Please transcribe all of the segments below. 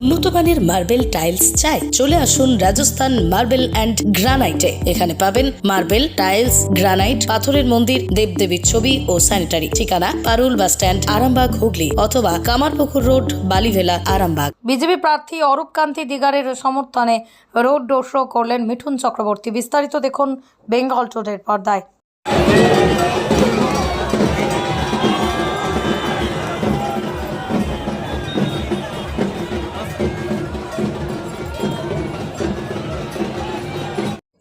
উন্নত marble tiles চাই, চলে আসুন রাজস্থান মার্বেল অ্যান্ড গ্রানাইটে। এখানে পাবেন মার্বেল, টাইলস, গ্রানাইট, পাথরের মন্দির, দেবদেবীর ছবি ও স্যানিটারি। ঠিকানা, পারুল বাস স্ট্যান্ড, আরামবাগ, হুগলি অথবা কামারপুকুর রোড, বালিভেলা, আরামবাগ। বিজেপি প্রার্থী অরূপ কান্তি দিগারের সমর্থনে রোড ডো শো করলেন মিঠুন চক্রবর্তী। বিস্তারিত দেখুন বেঙ্গল টুডের পর্দায়।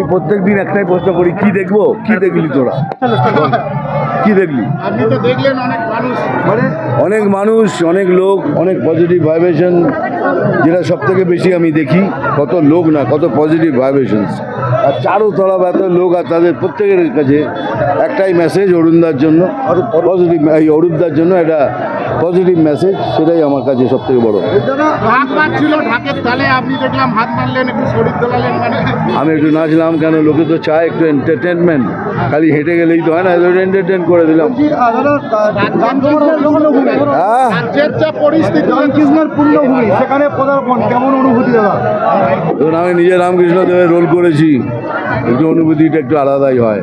এই প্রত্যেক দিন একটাই প্রশ্ন করি কি দেখব? কি দেখলি তোরা? কি দেখলি? আপনি অনেক মানুষ। অনেক লোক অনেক পজিটিভ ভাইব্রেশন যেটা সব থেকে বেশি আমি দেখি। কত লোক না কত পজিটিভ ভাইব্রেশনস আর চারো তরফ এত লোক আর তাদের প্রত্যেকের কাছে একটাই মেসেজ অরুণদার জন্য পজিটিভ এই অরূপদার জন্য একটা পজিটিভ মেসেজ সেটাই আমার কাছে সব থেকে বড় ঢাক ছিল ঢাকের তালে আপনি দেখলাম হাত মারলেন একটু শরীর দোলালেন মানে। আমি একটু নাচলাম কেন? লোকে তো চায় একটু এন্টারটেনমেন্ট খালি হেঁটে গেলেই তো হয় না এন্টারটেন করে দিলাম। হ্যাঁ। আমি নিজে রামকৃষ্ণ দেবের রোল করেছি। একটু অনুভূতিটা একটু আলাদাই হয়।